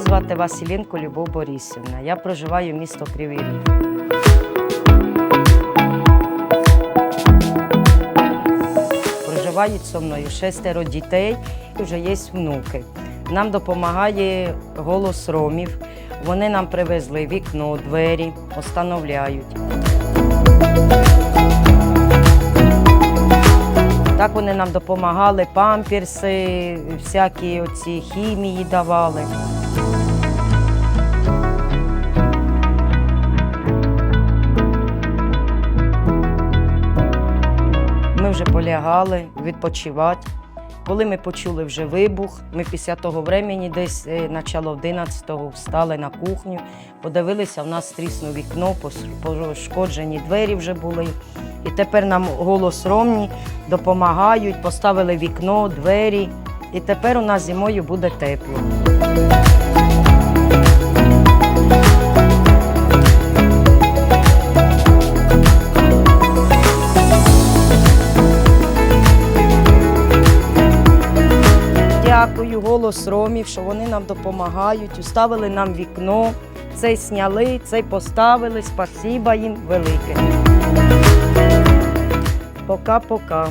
звати Василенко Любов Борисівна. Я проживаю місто Кривий. Проживають зі мною шестеро дітей, вже є внуки. Нам допомагає голос ромів. Вони нам привезли вікно, двері, остановляють. Так вони нам допомагали, памперси, всякі оці хімії давали. Ми вже полягали відпочивати. Коли ми почули вже вибух, ми після того времени, десь е, начало 11-го, встали на кухню, подивилися, в нас трісну вікно, пошкоджені двері вже були. І тепер нам голос ромні допомагають, поставили вікно, двері. І тепер у нас зимою буде тепло. Дякую голос ромів, що вони нам допомагають, уставили нам вікно, цей сняли, цей поставили. Спасіба їм велике. Пока-пока.